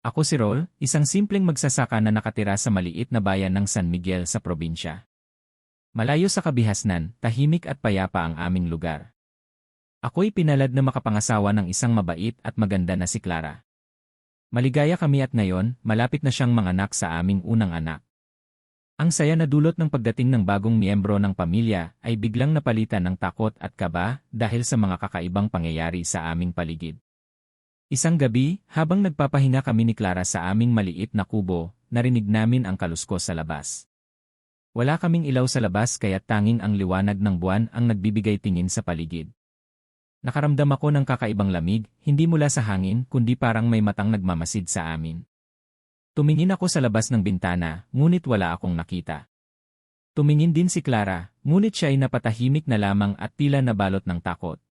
Ako si Rol, isang simpleng magsasaka na nakatira sa maliit na bayan ng San Miguel sa probinsya. Malayo sa kabihasnan, tahimik at payapa ang aming lugar. Ako'y pinalad na makapangasawa ng isang mabait at maganda na si Clara. Maligaya kami at ngayon, malapit na siyang manganak sa aming unang anak. Ang saya na dulot ng pagdating ng bagong miyembro ng pamilya ay biglang napalitan ng takot at kaba dahil sa mga kakaibang pangyayari sa aming paligid. Isang gabi, habang nagpapahinga kami ni Clara sa aming maliit na kubo, narinig namin ang kaluskos sa labas. Wala kaming ilaw sa labas kaya tanging ang liwanag ng buwan ang nagbibigay tingin sa paligid. Nakaramdam ako ng kakaibang lamig, hindi mula sa hangin kundi parang may matang nagmamasid sa amin. Tumingin ako sa labas ng bintana, ngunit wala akong nakita. Tumingin din si Clara, ngunit siya ay napatahimik na lamang at tila nabalot ng takot.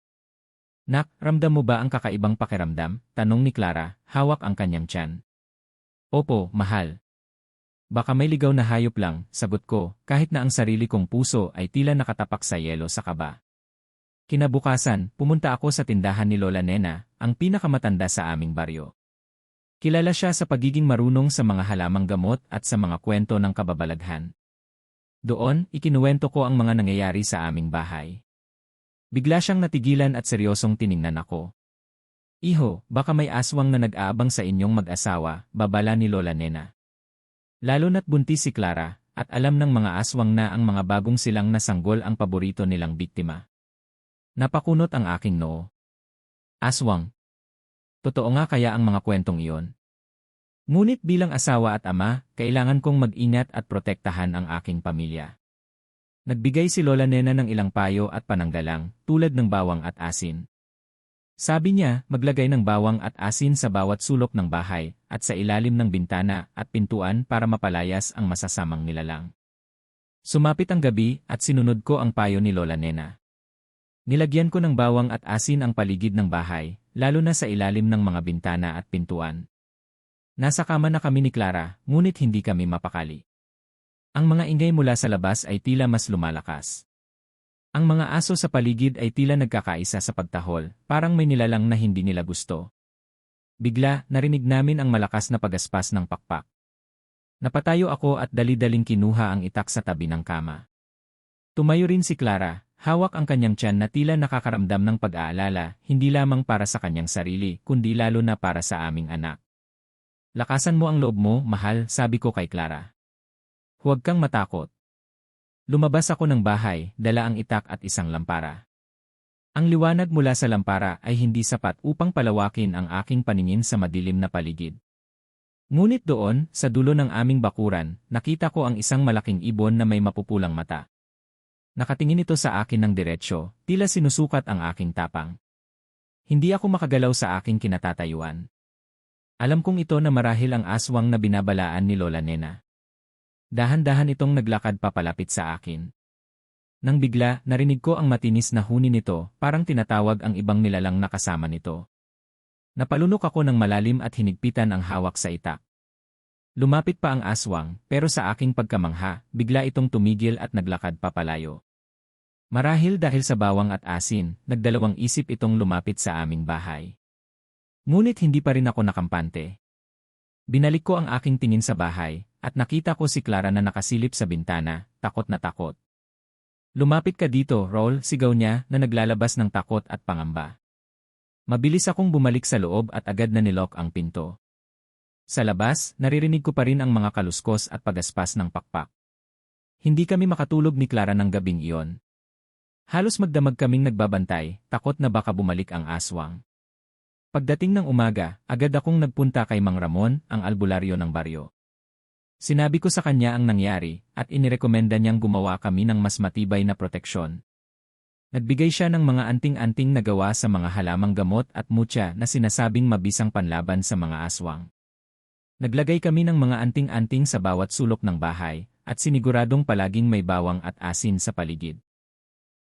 Nak, ramdam mo ba ang kakaibang pakiramdam? Tanong ni Clara, hawak ang kanyang tiyan. Opo, mahal. Baka may ligaw na hayop lang, sagot ko, kahit na ang sarili kong puso ay tila nakatapak sa yelo sa kaba. Kinabukasan, pumunta ako sa tindahan ni Lola Nena, ang pinakamatanda sa aming baryo. Kilala siya sa pagiging marunong sa mga halamang gamot at sa mga kwento ng kababalaghan. Doon, ikinuwento ko ang mga nangyayari sa aming bahay. Bigla siyang natigilan at seryosong tiningnan ako. Iho, baka may aswang na nag-aabang sa inyong mag-asawa, babala ni Lola Nena. Lalo na't buntis si Clara, at alam ng mga aswang na ang mga bagong silang nasanggol ang paborito nilang biktima. Napakunot ang aking noo. Aswang. Totoo nga kaya ang mga kwentong iyon. Ngunit bilang asawa at ama, kailangan kong mag-ingat at protektahan ang aking pamilya. Nagbigay si Lola Nena ng ilang payo at pananggalang, tulad ng bawang at asin. Sabi niya, maglagay ng bawang at asin sa bawat sulok ng bahay, at sa ilalim ng bintana at pintuan para mapalayas ang masasamang nilalang. Sumapit ang gabi at sinunod ko ang payo ni Lola Nena. Nilagyan ko ng bawang at asin ang paligid ng bahay, lalo na sa ilalim ng mga bintana at pintuan. Nasa kama na kami ni Clara, ngunit hindi kami mapakali. Ang mga ingay mula sa labas ay tila mas lumalakas. Ang mga aso sa paligid ay tila nagkakaisa sa pagtahol, parang may nilalang na hindi nila gusto. Bigla, narinig namin ang malakas na pagaspas ng pakpak. Napatayo ako at dali-daling kinuha ang itak sa tabi ng kama. Tumayo rin si Clara, hawak ang kanyang tiyan na tila nakakaramdam ng pag-aalala, hindi lamang para sa kanyang sarili, kundi lalo na para sa aming anak. Lakasan mo ang loob mo, mahal, sabi ko kay Clara. Huwag kang matakot. Lumabas ako ng bahay, dala ang itak at isang lampara. Ang liwanag mula sa lampara ay hindi sapat upang palawakin ang aking paningin sa madilim na paligid. Ngunit doon, sa dulo ng aming bakuran, nakita ko ang isang malaking ibon na may mapupulang mata. Nakatingin ito sa akin ng diretsyo, tila sinusukat ang aking tapang. Hindi ako makagalaw sa aking kinatatayuan. Alam kong ito na marahil ang aswang na binabalaan ni Lola Nena. Dahan-dahan itong naglakad papalapit sa akin. Nang bigla, narinig ko ang matinis na huni nito, parang tinatawag ang ibang nilalang na kasama nito. Napalunok ako ng malalim at hinigpitan ang hawak sa itak. Lumapit pa ang aswang, pero sa aking pagkamangha, bigla itong tumigil at naglakad papalayo. Marahil dahil sa bawang at asin, nagdalawang isip itong lumapit sa aming bahay. Ngunit hindi pa rin ako nakampante. Binalik ko ang aking tingin sa bahay, at nakita ko si Clara na nakasilip sa bintana, takot na takot. Lumapit ka dito, Roll, sigaw niya na naglalabas ng takot at pangamba. Mabilis akong bumalik sa loob at agad na nilok ang pinto. Sa labas, naririnig ko pa rin ang mga kaluskos at pagaspas ng pakpak. Hindi kami makatulog ni Clara ng gabing iyon. Halos magdamag kaming nagbabantay, takot na baka bumalik ang aswang. Pagdating ng umaga, agad akong nagpunta kay Mang Ramon, ang albularyo ng baryo. Sinabi ko sa kanya ang nangyari at inirekomenda niyang gumawa kami ng mas matibay na proteksyon. Nagbigay siya ng mga anting-anting na gawa sa mga halamang gamot at mutya na sinasabing mabisang panlaban sa mga aswang. Naglagay kami ng mga anting-anting sa bawat sulok ng bahay at siniguradong palaging may bawang at asin sa paligid.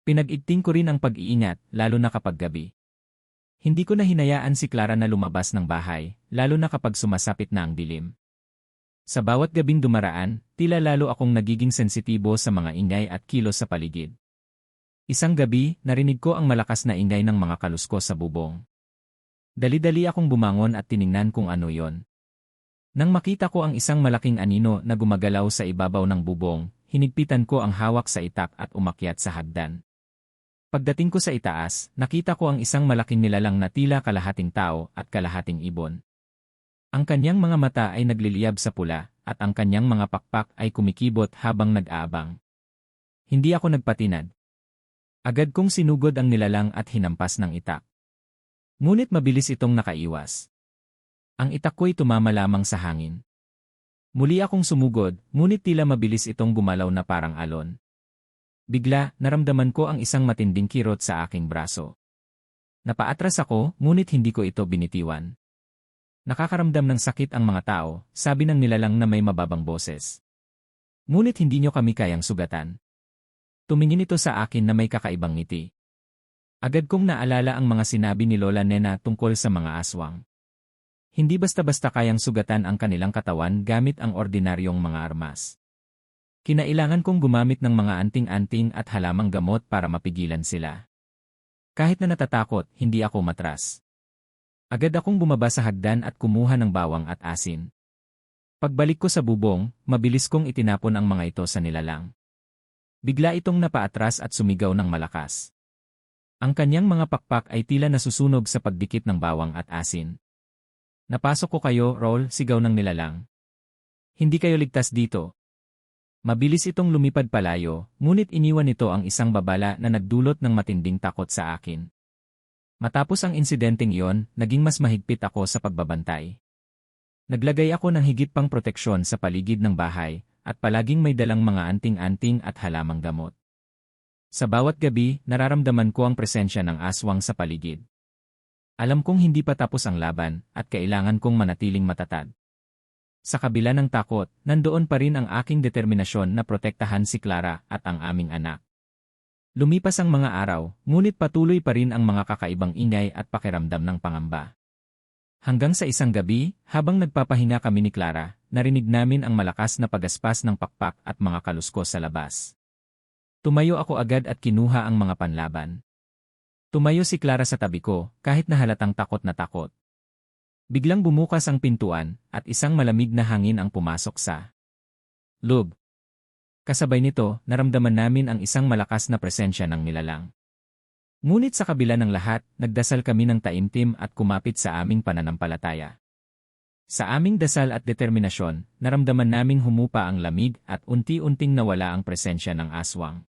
Pinag-igting ko rin ang pag-iingat, lalo na kapag gabi. Hindi ko na hinayaan si Clara na lumabas ng bahay, lalo na kapag sumasapit na ang dilim. Sa bawat gabing dumaraan, tila lalo akong nagiging sensitibo sa mga ingay at kilos sa paligid. Isang gabi, narinig ko ang malakas na ingay ng mga kaluskos sa bubong. Dali-dali akong bumangon at tiningnan kung ano yon. Nang makita ko ang isang malaking anino na gumagalaw sa ibabaw ng bubong, hinigpitan ko ang hawak sa itak at umakyat sa hagdan. Pagdating ko sa itaas, nakita ko ang isang malaking nilalang na tila kalahating tao at kalahating ibon. Ang kanyang mga mata ay nagliliyab sa pula, at ang kanyang mga pakpak ay kumikibot habang nag-aabang. Hindi ako nagpatinad. Agad kong sinugod ang nilalang at hinampas ng itak. Ngunit mabilis itong nakaiwas. Ang itak ko'y tumama lamang sa hangin. Muli akong sumugod, ngunit tila mabilis itong gumalaw na parang alon. Bigla, naramdaman ko ang isang matinding kirot sa aking braso. Napaatras ako, ngunit hindi ko ito binitiwan. Nakakaramdam ng sakit ang mga tao, sabi ng nilalang na may mababang boses. Ngunit hindi nyo kami kayang sugatan. Tumingin ito sa akin na may kakaibang ngiti. Agad kong naalala ang mga sinabi ni Lola Nena tungkol sa mga aswang. Hindi basta-basta kayang sugatan ang kanilang katawan gamit ang ordinaryong mga armas. Kinailangan kong gumamit ng mga anting-anting at halamang gamot para mapigilan sila. Kahit na natatakot, hindi ako matras. Agad akong bumaba sa hagdan at kumuha ng bawang at asin. Pagbalik ko sa bubong, mabilis kong itinapon ang mga ito sa nilalang. Bigla itong napaatras at sumigaw ng malakas. Ang kanyang mga pakpak ay tila nasusunog sa pagdikit ng bawang at asin. Napasok ko kayo, Roll, sigaw ng nilalang. Hindi kayo ligtas dito. Mabilis itong lumipad palayo, ngunit iniwan nito ang isang babala na nagdulot ng matinding takot sa akin. Matapos ang insidenteng iyon, naging mas mahigpit ako sa pagbabantay. Naglagay ako ng higit pang proteksyon sa paligid ng bahay, at palaging may dalang mga anting-anting at halamang gamot. Sa bawat gabi, nararamdaman ko ang presensya ng aswang sa paligid. Alam kong hindi pa tapos ang laban at kailangan kong manatiling matatag. Sa kabila ng takot, nandoon pa rin ang aking determinasyon na protektahan si Clara at ang aming anak. Lumipas ang mga araw, ngunit patuloy pa rin ang mga kakaibang ingay at pakiramdam ng pangamba. Hanggang sa isang gabi, habang nagpapahinga kami ni Clara, narinig namin ang malakas na pagaspas ng pakpak at mga kaluskos sa labas. Tumayo ako agad at kinuha ang mga panlaban. Tumayo si Clara sa tabi ko, kahit na halatang takot na takot. Biglang bumukas ang pintuan, at isang malamig na hangin ang pumasok sa loob. Kasabay nito, naramdaman namin ang isang malakas na presensya ng nilalang. Ngunit sa kabila ng lahat, nagdasal kami ng taimtim at kumapit sa aming pananampalataya. Sa aming dasal at determinasyon, naramdaman naming humupa ang lamig at unti-unting nawala ang presensya ng aswang.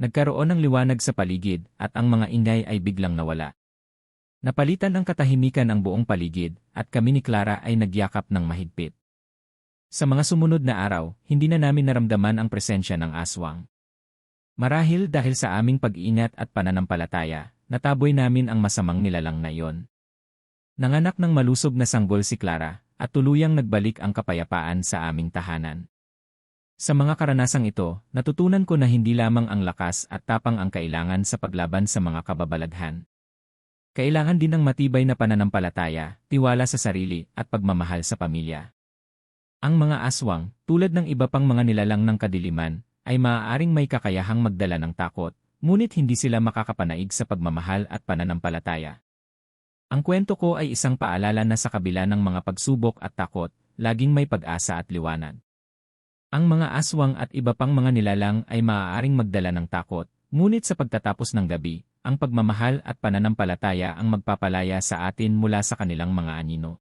Nagkaroon ng liwanag sa paligid at ang mga ingay ay biglang nawala. Napalitan ang katahimikan ang buong paligid at kami ni Clara ay nagyakap ng mahigpit. Sa mga sumunod na araw, hindi na namin naramdaman ang presensya ng aswang. Marahil dahil sa aming pag-iingat at pananampalataya, nataboy namin ang masamang nilalang na iyon. Nanganak ng malusog na sanggol si Clara at tuluyang nagbalik ang kapayapaan sa aming tahanan. Sa mga karanasang ito, natutunan ko na hindi lamang ang lakas at tapang ang kailangan sa paglaban sa mga kababalaghan. Kailangan din ng matibay na pananampalataya, tiwala sa sarili, at pagmamahal sa pamilya. Ang mga aswang, tulad ng iba pang mga nilalang ng kadiliman, ay maaaring may kakayahang magdala ng takot, ngunit hindi sila makakapanaig sa pagmamahal at pananampalataya. Ang kwento ko ay isang paalala na sa kabila ng mga pagsubok at takot, laging may pag-asa at liwanag. Ang mga aswang at iba pang mga nilalang ay maaaring magdala ng takot, ngunit sa pagtatapos ng gabi, ang pagmamahal at pananampalataya ang magpapalaya sa atin mula sa kanilang mga anino.